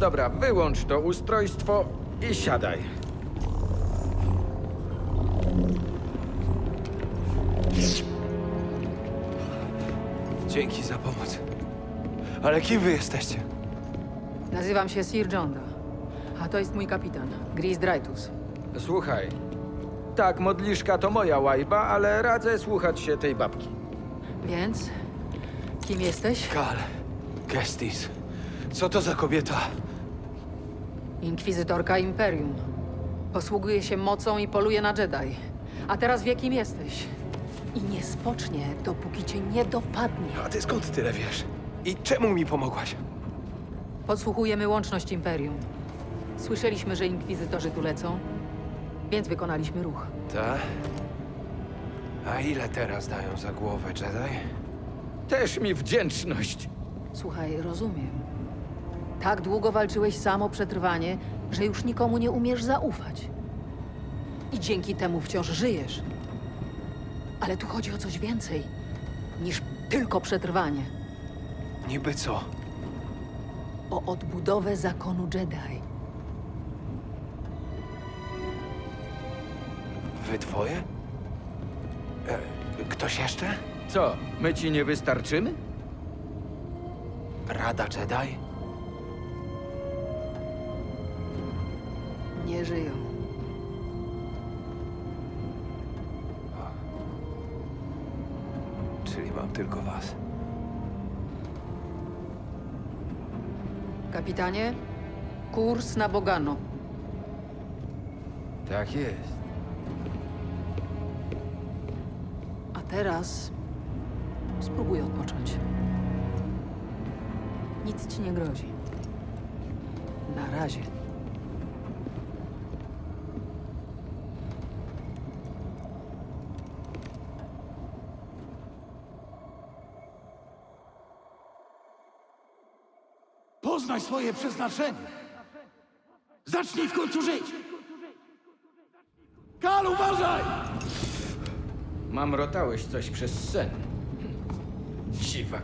Dobra, wyłącz to ustrojstwo i siadaj. Dzięki za pomoc. Ale kim wy jesteście? Nazywam się Sir Jonda, a to jest mój kapitan, Gris Dreytus. Słuchaj. Tak, modliszka to moja łajba, ale radzę słuchać się tej babki. Więc, kim jesteś? Kal. Kestis. Co to za kobieta? Inkwizytorka Imperium. Posługuje się mocą i poluje na Jedi. A teraz wie, kim jesteś. I nie spocznie, dopóki cię nie dopadnie. A ty skąd tyle wiesz? I czemu mi pomogłaś? Podsłuchujemy łączność Imperium. Słyszeliśmy, że inkwizytorzy tu lecą, więc wykonaliśmy ruch. Ta? A ile teraz dają za głowę Jedi? Też mi wdzięczność. Słuchaj, rozumiem. Tak długo walczyłeś sam o przetrwanie, że już nikomu nie umiesz zaufać. I dzięki temu wciąż żyjesz. Ale tu chodzi o coś więcej niż tylko przetrwanie. Niby co? O odbudowę zakonu Jedi. Wy dwoje? E, ktoś jeszcze? Co, my ci nie wystarczymy? Rada Jedi? Nie żyją. Czyli mam tylko was. Kapitanie, kurs na Bogano. Tak jest. A teraz spróbuj odpocząć. Nic ci nie grozi. Na razie. Poznaj swoje przeznaczenie. Zacznij w końcu żyć. Kal, uważaj! Mamrotałeś coś przez sen. Dziwak.